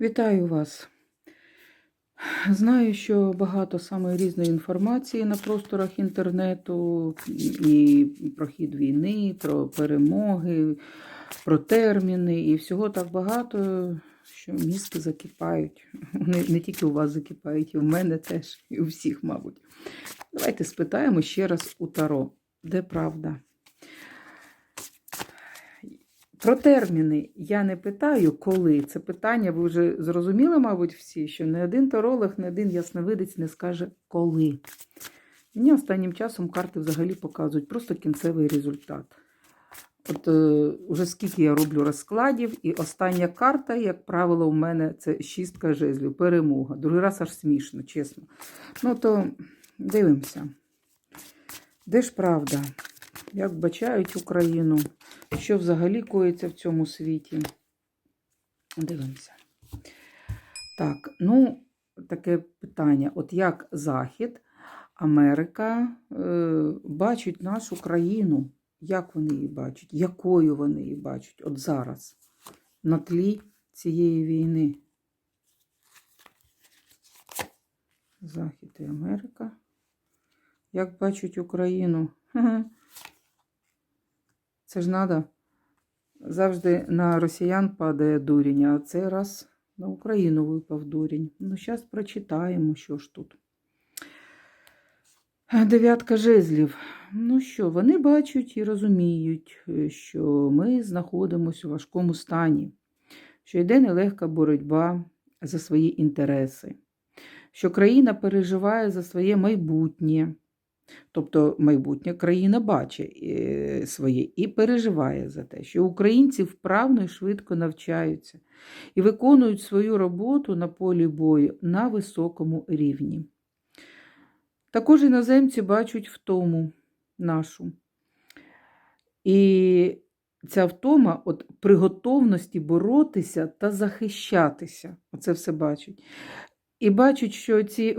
Вітаю вас. Знаю, що багато самої різної інформації на просторах інтернету, і про хід війни, про перемоги, про терміни, і всього так багато, що мізки закипають. Вони не тільки у вас закипають, і в мене теж, і у всіх, мабуть. Давайте спитаємо ще раз у Таро, де правда. Про терміни я не питаю, коли. Це питання ви вже зрозуміли, мабуть, всі, що не один таролог, не один ясновидець не скаже коли. Мені останнім часом карти взагалі показують просто кінцевий результат. От е, уже скільки я роблю розкладів, і остання карта, як правило, у мене це шістка жезлів, перемога. Другий раз аж смішно, чесно. Ну, то дивимося. Де ж правда? Як бачають Україну? Що взагалі коїться в цьому світі? Дивимося. Так, ну, таке питання: от як Захід, Америка е, бачать нашу країну? Як вони її бачать? Якою вони її бачать? От зараз, на тлі цієї війни? Захід і Америка. Як бачать Україну? Це ж надо. Завжди на росіян падає дурінь, а цей раз на Україну випав дурінь. Ну, зараз прочитаємо, що ж тут. Дев'ятка жезлів. Ну що, вони бачать і розуміють, що ми знаходимося у важкому стані, що йде нелегка боротьба за свої інтереси, що країна переживає за своє майбутнє. Тобто майбутня країна бачить е, своє і переживає за те, що українці вправно і швидко навчаються і виконують свою роботу на полі бою на високому рівні. Також іноземці бачать втому нашу. І ця втома от при боротися та захищатися. Оце все бачать. І бачать, що ці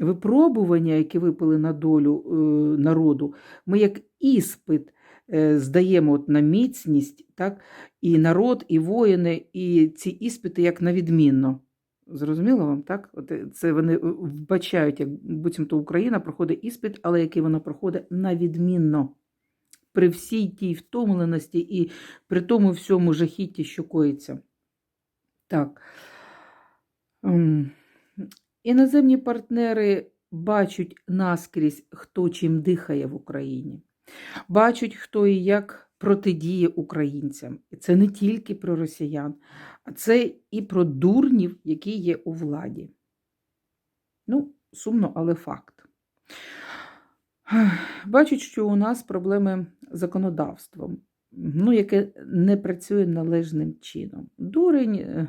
випробування, які випали на долю е, народу, ми як іспит е, здаємо от на міцність, так? і народ, і воїни, і ці іспити як на відмінно. Зрозуміло вам, так? От Це вони вбачають, як буцімто Україна проходить іспит, але який вона проходить на відмінно. При всій тій втомленості і при тому всьому жахітті, що коїться. Так. Іноземні партнери бачать наскрізь, хто чим дихає в Україні, бачать, хто і як протидіє українцям. І це не тільки про росіян, а це і про дурнів, які є у владі. Ну, сумно, але факт. Бачать, що у нас проблеми з законодавством, ну, яке не працює належним чином. Дурень.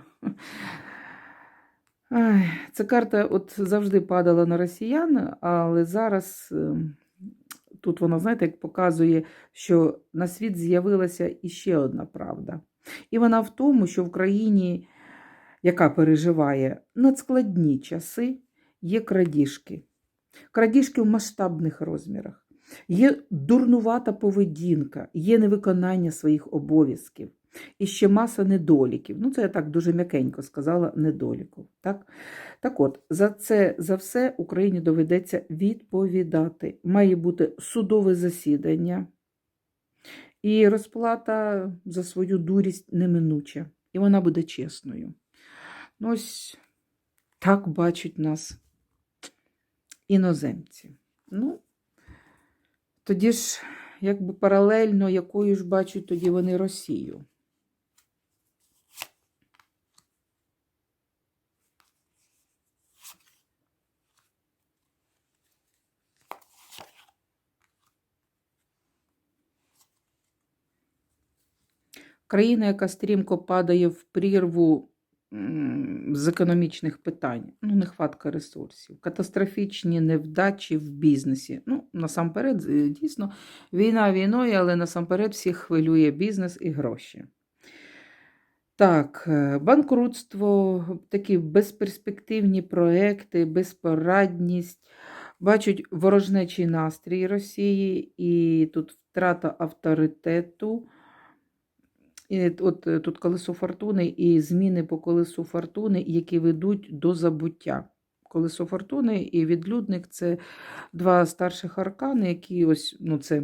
Ця карта от завжди падала на росіян, але зараз ем, тут вона, знаєте, як показує, що на світ з'явилася іще одна правда. І вона в тому, що в країні, яка переживає надскладні часи, є крадіжки. Крадіжки в масштабних розмірах, є дурнувата поведінка, є невиконання своїх обов'язків. І ще маса недоліків. Ну, це я так дуже м'якенько сказала недоліків. Так так от, за це за все Україні доведеться відповідати. Має бути судове засідання, і розплата за свою дурість неминуча. І вона буде чесною. Ну, ось так бачать нас іноземці. Ну, тоді ж, якби паралельно, якою ж бачать тоді вони Росію. Країна, яка стрімко падає в прірву з економічних питань, ну, нехватка ресурсів, катастрофічні невдачі в бізнесі. Ну, насамперед, е, дійсно, війна війною, але насамперед всіх хвилює бізнес і гроші. Так, е, банкрутство, такі безперспективні проекти, безпорадність, бачать ворожнечий настрій Росії, і тут втрата авторитету І от е, тут колесо фортуни і зміни по колесу фортуни, які ведуть до забуття. Колесо фортуни і відлюдник це два старших аркани, які ось, ну, це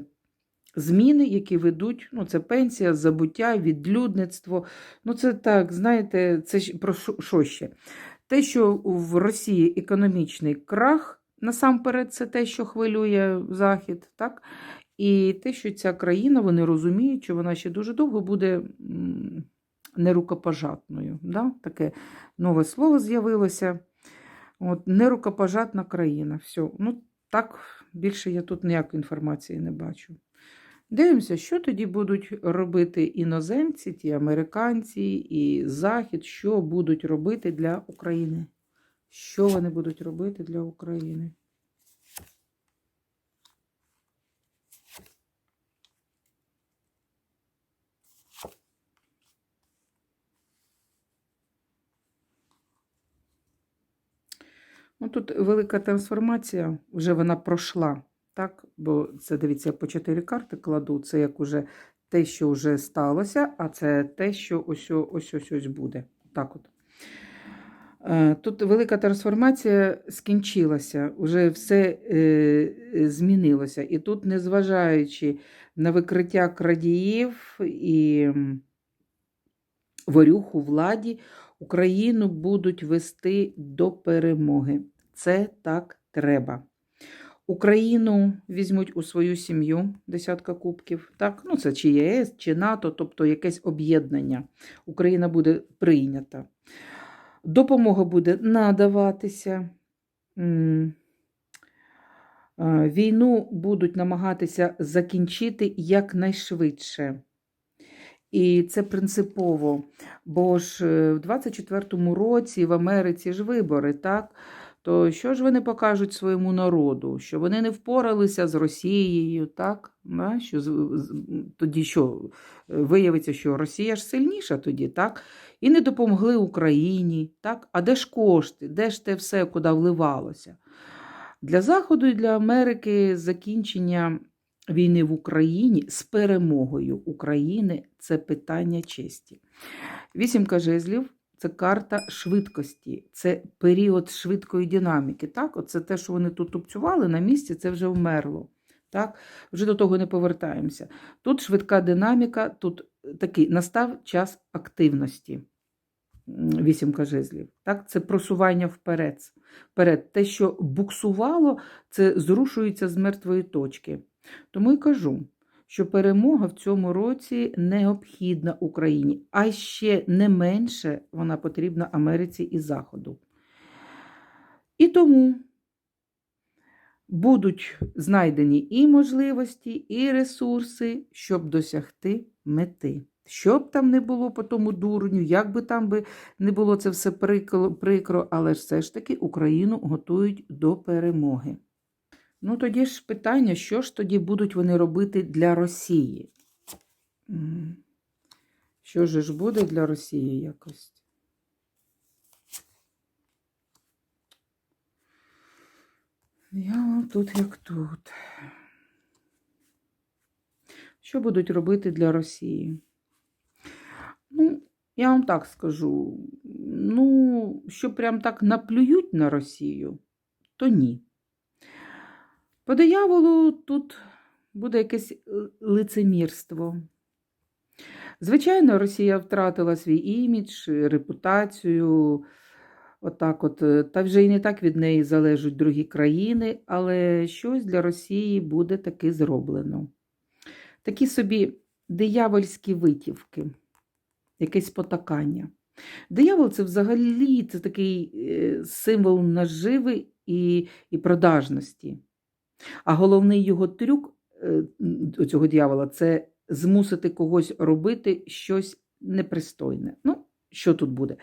зміни, які ведуть, ну, це пенсія, забуття, відлюдництво. Ну, це так, знаєте, це про що- що ще? Те, що в Росії економічний крах, насамперед, це те, що хвилює Захід, так? І те, що ця країна, вони розуміють, що вона ще дуже довго буде нерукопожатною. Да? Таке нове слово з'явилося. От, нерукопожатна країна. Все. Ну, так, більше я тут ніякої інформації не бачу. Дивимося, що тоді будуть робити іноземці, ті американці і Захід, що будуть робити для України. Що вони будуть робити для України? Ну, тут велика трансформація, вже вона пройшла, так? Бо це, дивіться, по чотири карти кладу, це як уже те, що вже сталося, а це те, що ось ось ось буде. Так от. Е, Тут велика трансформація скінчилася, вже все е, змінилося. І тут, незважаючи на викриття крадіїв і м, ворюх у владі, Україну будуть вести до перемоги. Це так треба. Україну візьмуть у свою сім'ю десятка кубків. Так? Ну, це чи ЄС, чи НАТО, тобто якесь об'єднання. Україна буде прийнята. Допомога буде надаватися. Е, Війну будуть намагатися закінчити якнайшвидше. І це принципово. Бо ж е, в 24-му році в Америці ж вибори, так? То що ж вони покажуть своєму народу? Що вони не впоралися з Росією, так? Що, тоді що? Е, Виявиться, що Росія ж сильніша тоді, так? І не допомогли Україні, так? А де ж кошти? Де ж те все, куди вливалося? Для Заходу і для Америки закінчення війни в Україні з перемогою України це питання честі. Вісімка жезлів це карта швидкості, це період швидкої динаміки. Так? Оце те, що вони тут тупцювали на місці, це вже вмерло. Так? Вже до того не повертаємося. Тут швидка динаміка, тут такий настав час активності. Вісімка жезлів. Так? Це просування вперед. вперед. Те, що буксувало, це зрушується з мертвої точки. Тому й кажу, що перемога в цьому році необхідна Україні, а ще не менше вона потрібна Америці і Заходу. І тому будуть знайдені і можливості, і ресурси, щоб досягти мети. Що б там не було по тому дурню, як би там би не було це все прикро, прикро, але все ж таки Україну готують до перемоги. Ну, тоді ж питання, що ж тоді будуть вони робити для Росії? Що ж буде для Росії якось? Я тут як тут. Що будуть робити для Росії? Ну, я вам так скажу. Ну, що прям так наплюють на Росію, то ні. По дияволу тут буде якесь лицемірство. Звичайно, Росія втратила свій імідж, репутацію. Отак от, е, та вже і не так від неї залежать другі країни, але щось для Росії буде таки зроблено. Такі собі диявольські витівки, якесь потакання. Диявол це взагалі це такий е, символ наживи і, і продажності. А головний його трюк е, цього дьявола це змусити когось робити щось непристойне. Ну, що тут буде?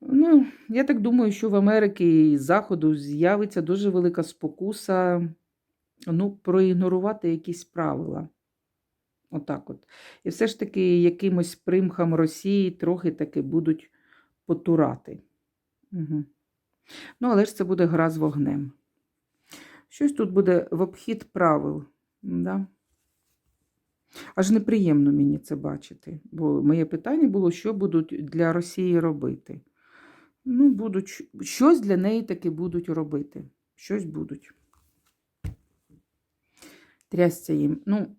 Ну, я так думаю, що в Америці і Заходу з'явиться дуже велика спокуса ну, проігнорувати якісь правила. Отак от. І все ж таки якимось примхам Росії трохи таки будуть потурати. Угу. Ну, але ж це буде гра з вогнем. Щось тут буде в обхід правил. Да? Аж неприємно мені це бачити. Бо моє питання було, що будуть для Росії робити. Ну, будуть, щось для неї таки будуть робити. Щось будуть. Трясся їм. Ну,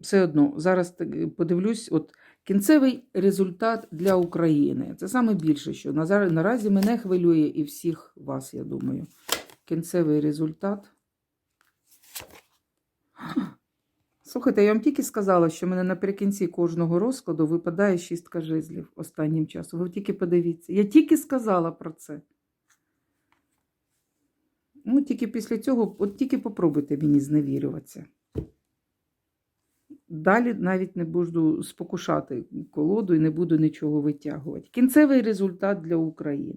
все одно, зараз подивлюсь, от кінцевий результат для України. Це саме більше, що наразі мене хвилює і всіх вас, я думаю. Кінцевий результат. Слухайте, я вам тільки сказала, що в мене наприкінці кожного розкладу випадає шістка жезлів останнім часом. Ви тільки подивіться. Я тільки сказала про це. Ну, тільки після цього, от тільки попробуйте мені зневірюватися. Далі навіть не буду спокушати колоду і не буду нічого витягувати. Кінцевий результат для України.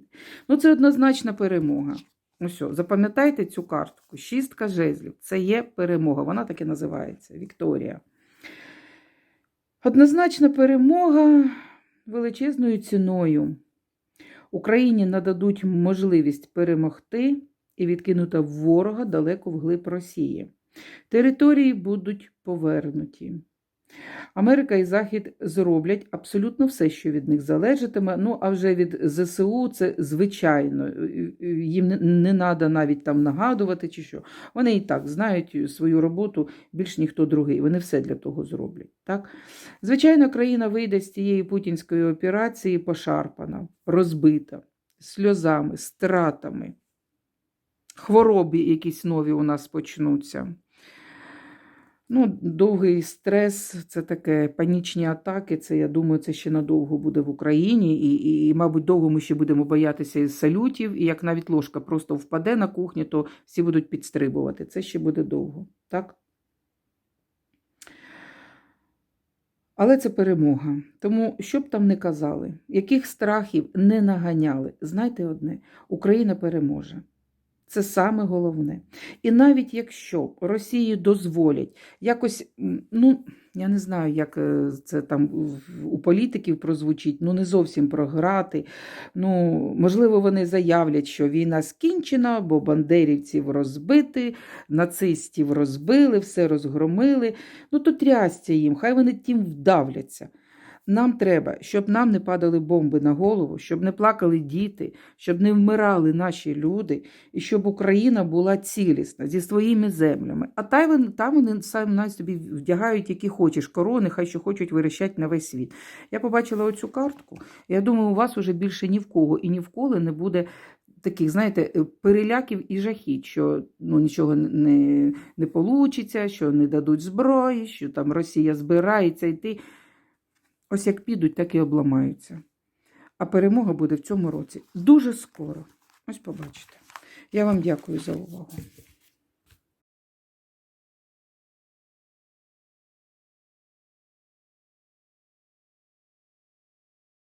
Ну, це однозначна перемога. Ну все, запам'ятайте цю картку. Шістка жезлів. Це є перемога. Вона так і називається Вікторія. Однозначна перемога величезною ціною. Україні нададуть можливість перемогти і відкинути ворога далеко вглиб Росії. Території будуть повернуті. Америка і Захід зроблять абсолютно все, що від них залежатиме. Ну, а вже від ЗСУ це звичайно. Їм не, не треба навіть там нагадувати чи що. Вони і так знають свою роботу більш ніхто другий. Вони все для того зроблять. Так? Звичайно, країна вийде з цієї путінської операції пошарпана, розбита, сльозами, стратами. Хвороби якісь нові у нас почнуться. Ну, довгий стрес, це таке панічні атаки. Це, я думаю, це ще надовго буде в Україні. І, і, і, мабуть, довго ми ще будемо боятися із салютів. І як навіть ложка просто впаде на кухні, то всі будуть підстрибувати. Це ще буде довго. Так? Але це перемога. Тому, що б там не казали, яких страхів не наганяли, знайте одне: Україна переможе. Це саме головне. І навіть якщо Росії дозволять якось, ну, я не знаю, як е, це там у політиків прозвучить, ну не зовсім програти. Ну, можливо, вони заявлять, що війна скінчена, бо бандерівців розбити, нацистів розбили, все розгромили. Ну, то трясться їм, хай вони тим вдавляться. Нам треба, щоб нам не падали бомби на голову, щоб не плакали діти, щоб не вмирали наші люди, і щоб Україна була цілісна зі своїми землями. А та там вони навіть собі вдягають, які хочеш, корони, хай що хочуть вирішать на весь світ. Я побачила оцю картку. Я думаю, у вас уже більше ні в кого і ні в коли не буде. Таких, знаєте, е, переляків і жахіть, що ну, нічого не, не получиться, що не дадуть зброї, що там Росія збирається йти. Ось як підуть, так і обламаються. А перемога буде в цьому році дуже скоро. Ось побачите. Я вам дякую за увагу.